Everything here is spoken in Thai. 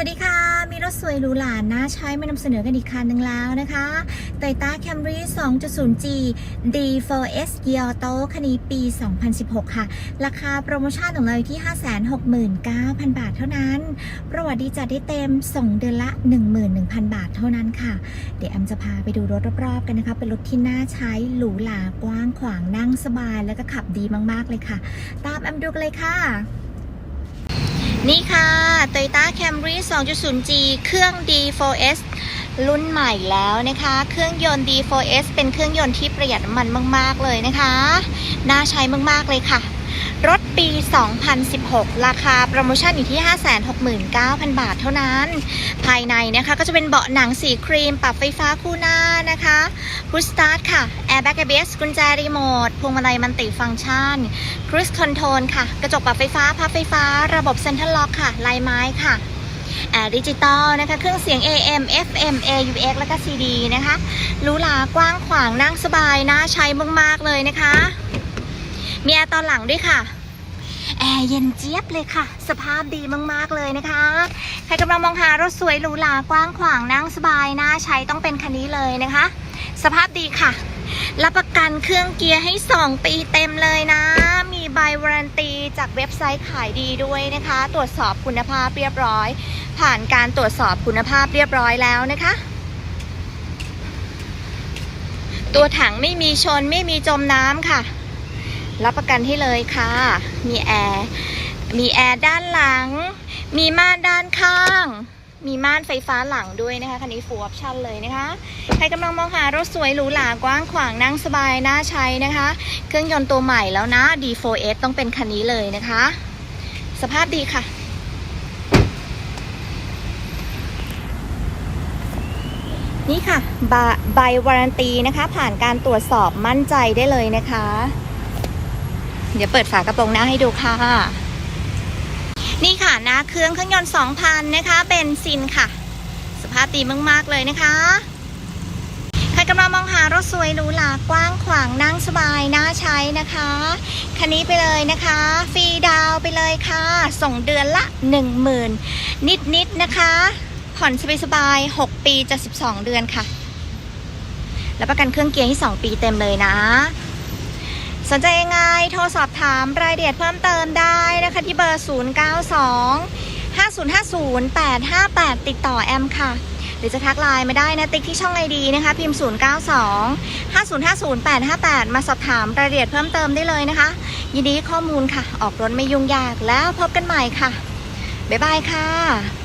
สวัสดีค่ะ มีรถสวยหรูหราน่าใช้มานำเสนอกันอีกคันหนึ่งแล้วนะคะ Toyota Camry 2.0G D4S g i o t o คันนี้ปี 2016 ค่ะ ราคาโปรโมชั่นของเราอยู่ที่ 569,000 บาทเท่านั้น ประวัติดีจัดได้เต็ม ส่งเดือนละ 11,000 บาทเท่านั้นค่ะ เดี๋ยวแอมจะพาไปดูรถรอบๆกันนะคะ เป็นรถที่น่าใช้หรูหรากว้างขวางนั่งสบาย แล้วก็ขับดีมากๆเลยค่ะ ตามแอมดูกันเลยค่ะ นี่ค่ะ Toyota Camry 2.0G เครื่อง D4S รุ่นใหม่แล้วนะคะ เครื่องยนต์ D4S เป็นเครื่องยนต์ที่ประหยัดน้ำมันมาก ๆ เลยนะคะ น่าใช้มาก ๆ เลยค่ะ รถปี 2016 ราคาโปรโมชั่นอยู่ที่ 569,000 บาทเท่านั้น ภายในนะคะก็จะเป็นเบาะหนังสีครีม ปรับไฟฟ้าคู่หน้านะคะพุชสตาร์ทค่ะ Airbag ABS กุญแจรีโมทพวงมาลัยมันติฟังก์ชัน Cruise Control ค่ะ กระจกปรับไฟฟ้าพับไฟฟ้า ระบบ Central Lock ค่ะ ลายไม้ค่ะแอร์ดิจิตอลนะคะ เครื่องเสียง AM FM AUX แล้วก็ CD นะคะหรูหรากว้างขวางนั่งสบายน่าใช้มาก ๆ เลยนะคะ มีแอร์ตอนหลังด้วยค่ะ แอร์เย็นเจี๊ยบเลยค่ะ สภาพดีมากๆเลยนะคะ ใครกำลังมองหารถสวยหรูหรากว้างขวางนั่งสบายน่าใช้ต้องเป็นคันนี้เลยนะคะ สภาพดีค่ะ รับประกันเครื่องเกียร์ให้ 2 ปีเต็มเลยนะ มีใบวารันตีจากเว็บไซต์ขายดีด้วยนะคะ ตรวจสอบคุณภาพเรียบร้อย ผ่านการตรวจสอบคุณภาพเรียบร้อยแล้วนะคะตัวถังไม่มีชนไม่มีจมน้ำค่ะ รับประกันให้เลยค่ะ มีแอร์ มีแอร์ด้านหลัง มีม่านด้านข้าง มีม่านไฟฟ้าหลังด้วยนะคะคันนี้ full option เลยนะคะ ใครกำลังมองหารถสวยหรูหรากว้างขวางนั่งสบายน่าใช้นะคะ เครื่องยนต์ตัวใหม่แล้วนะ D4S ต้องเป็นคันนี้เลยนะคะ สภาพดีค่ะนี่ค่ะบะใบวารันตีนะคะ ผ่านการตรวจสอบมั่นใจได้เลยนะคะ เดี๋ยวเปิดฝากระโปรงหน้าให้ดูค่ะ นี่ค่ะหน้าเครื่องเครื่องยนต์2,000นะคะเบนซินค่ะ สภาพดีมาก ๆ เลยนะคะ ใครกำลังมองหารถสวยหรูหรากว้างขวางนั่งสบายน่าใช้นะคะ คันนี้ไปเลยนะคะ ฟรีดาวไปเลยค่ะ ส่งเดือนละ 10,000 นิดๆนะคะผ่อนสบายๆ6ปีจะ 12 เดือนค่ะ แล้วประกันเครื่องเกียร์ให้2ปีเต็มเลยนะ สนใจยังไงโทรสอบถามรายละเอียดเพิ่มเติมได้นะคะที่เบอร์ 092 5050 858 ติดต่อแอมค่ะ หรือจะทักไลน์มาได้นะติ๊กที่ช่องไอดีนะคะ พิมพ์ 092 5050 858 มาสอบถามรายละเอียดเพิ่มเติมได้เลยนะคะ ยินดีข้อมูลค่ะ ออกรถไม่ยุ่งยากแล้วพบกันใหม่ค่ะ บ๊ายบายค่ะ